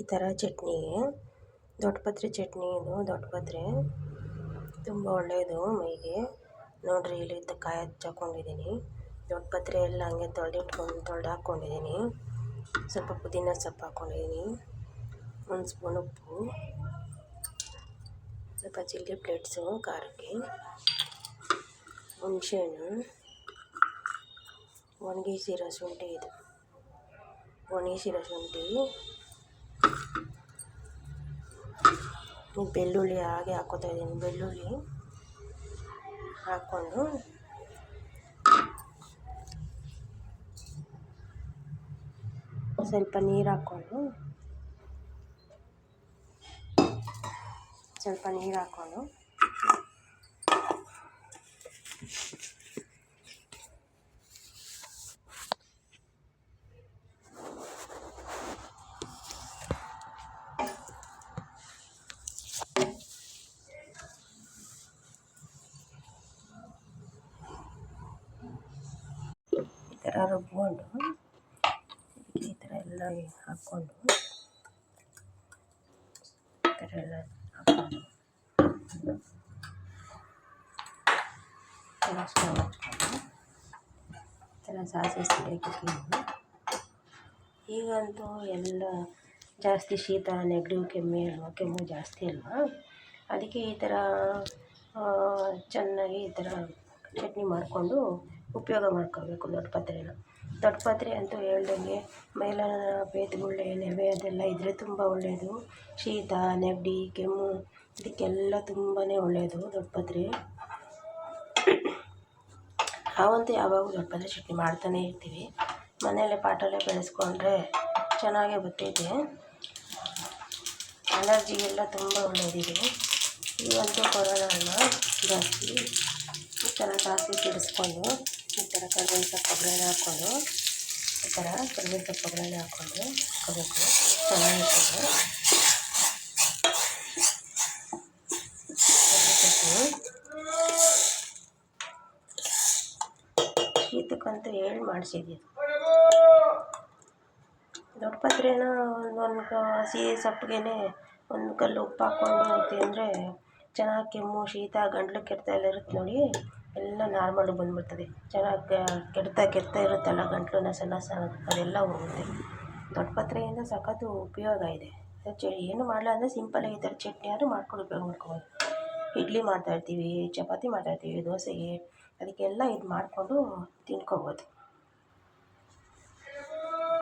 ಈ ಥರ ಚಟ್ನಿ. ದೊಡ್ಡಪತ್ರೆ ಚಟ್ನಿ ಇದು ದೊಡ್ಡಪತ್ರೆ ತುಂಬ ಒಳ್ಳೆಯದು ಮೈಗೆ. ನೋಡಿರಿ ಇಲ್ಲಿ ಕಾಯಿ ಹಚ್ಚಾಕೊಂಡಿದ್ದೀನಿ ದೊಡ್ಡಪತ್ರೆ ಎಲ್ಲ ಹಂಗೆ ತೊಳೆದಿಟ್ಕೊಂಡು, ತೊಳೆದು ಹಾಕ್ಕೊಂಡಿದ್ದೀನಿ ಸ್ವಲ್ಪ ಪುದೀನ ಸೊಪ್ಪು ಹಾಕ್ಕೊಂಡಿದ್ದೀನಿ ಒಂದು ಸ್ಪೂನ್ ಉಪ್ಪು. ಸ್ವಲ್ಪ ಚಿಲ್ಲಿ ಪ್ಲೇಟ್ಸು ಖಾರಕ್ಕೆ. ಹುಣಸೆಹಣ್ಣು. ಒಣಗಿಸಿರೋ ಶುಂಠಿ ಇದು. ಒಣಗಿಸಿರೋ ಶುಂಠಿ. ಬೆಳ್ಳುಳ್ಳಿ ಹಾಗೆ ಹಾಕೋತಾ ಇದ್ದೀನಿ. ಬೆಳ್ಳುಳ್ಳಿ ಹಾಕ್ಕೊಂಡು ಸ್ವಲ್ಪ ನೀರು ಹಾಕ್ಕೊಂಡು ಸ್ವಲ್ಪ ನೀರು ಹಾಕ್ಕೊಂಡು ಈ ಥರ ರುಬ್ಕೊಂಡು ಈ ಥರ ಎಲ್ಲ ಹಾಕ್ಕೊಂಡು ಈ ಥರ ಎಲ್ಲ ಹಾಕ್ಕೊಂಡು ಸ್ಟವ್ ಈ ಥರ ಸಾಸಿವೆ ಈಗಂತೂ ಎಲ್ಲ ಜಾಸ್ತಿ ಶೀತ, ನೆಗಡಿ, ಕೆಮ್ಮು ಕೆಮ್ಮು ಜಾಸ್ತಿ ಅಲ್ವಾ? ಅದಕ್ಕೆ ಈ ಥರ ಚೆನ್ನಾಗಿ ಈ ಥರ ಚಟ್ನಿ ಮಾಡಿಕೊಂಡು ಉಪಯೋಗ ಮಾಡ್ಕೋಬೇಕು ದೊಡ್ಡ ಪಾತ್ರೆನ. ದೊಡ್ಡ ಪಾತ್ರೆ ಅಂತೂ ಹೇಳ್ದಂಗೆ ಮೈಲಾನ ಬೇತುಗುಳ್ಳೆ, ನೆವೆ ಅದೆಲ್ಲ ಇದ್ದರೆ ತುಂಬ ಒಳ್ಳೆಯದು ಶೀತ, ನೆಗಡಿ, ಕೆಮ್ಮು, ಇದಕ್ಕೆಲ್ಲ ತುಂಬಾ ಒಳ್ಳೆಯದು ದೊಡ್ಡ ಪಾತ್ರೆ. ನಾವಂತೂ ಯಾವಾಗಲೂ ದೊಡ್ಡ ಪಾತ್ರೆ ಚಟ್ನಿ ಮಾಡ್ತಾನೆ ಇರ್ತೀವಿ. ಮನೆಯಲ್ಲೇ ಪಾಟಲ್ಲೇ ಬೆಳೆಸ್ಕೊಂಡ್ರೆ ಚೆನ್ನಾಗೇ ಬರ್ತೈತೆ. ಅಲರ್ಜಿಗೆಲ್ಲ ತುಂಬ ಒಳ್ಳೆಯದಿದೆ ಈಗಂತೂ ಕೊರೋನಾ ಜಾಸ್ತಿ. ಈ ಜಾಸ್ತಿ ತಿಳಿಸ್ಕೊಂಡು ಈ ಥರ ಕರ್ಬೇವಿನ ಸೊಪ್ಪು ಒಗ್ಗರಣೆ ಹಾಕ್ಕೊಂಡು, ಈ ಥರ ಕರ್ಬೇವಿನ ಸೊಪ್ಪು ಒಗ್ಗರಣೆ ಹಾಕ್ಕೊಂಡು ಹಾಕ್ಕೋಬೇಕು. ಚೆನ್ನಾಗಿರ್ತದೆ. ಶೀತಕ್ಕಂತೂ ಹೇಳಿ ಮಾಡಿಸಿದ್ದೀವಿ ದೊಡ್ಡ ಪಾತ್ರೆನ ಒಂದು ಹಸಿ ಸಪ್ಪಗೆ ಒಂದು ಕಲ್ಲು ಉಪ್ಪು ಹಾಕ್ಕೊಂಡು ತಿಂದರೆ ಚೆನ್ನಾಗಿ ಕೆಮ್ಮು, ಶೀತ, ಗಂಟ್ಲು ಕೆರೆತ ಎಲ್ಲ ಇರುತ್ತೆ ನೋಡಿ. ಎಲ್ಲ ನಾರ್ಮಲ್ ಬಂದ್ಬಿಡ್ತದೆ. ಚೆನ್ನಾಗಿ ಕೆಡ್ತಾ ಕೆಡ್ತಾ ಇರುತ್ತಲ್ಲ ಗಂಟಲು ನಸ ನಸ ಅದೆಲ್ಲ ಹೋಗುತ್ತೆ. ದೊಡ್ಡಪತ್ರೆಯಿಂದ ಸಖತ್ತು ಉಪಯೋಗ ಇದೆ. ಏನು ಮಾಡಲ್ಲ ಅಂದರೆ ಸಿಂಪಲ್ಲಾಗಿ ಈ ಥರ ಚಟ್ನಿ ಆದರೂ ಮಾಡ್ಕೊಂಡು ಉಪಯೋಗ ಮಾಡ್ಕೊಬೋದು. ಇಡ್ಲಿ ಮಾಡ್ತಾಯಿರ್ತೀವಿ ಚಪಾತಿ ಮಾಡ್ತಾಯಿರ್ತೀವಿ ದೋಸೆಗೆ, ಅದಕ್ಕೆಲ್ಲ ಇದು ಮಾಡಿಕೊಂಡು ತಿನ್ಕೊಬೋದು.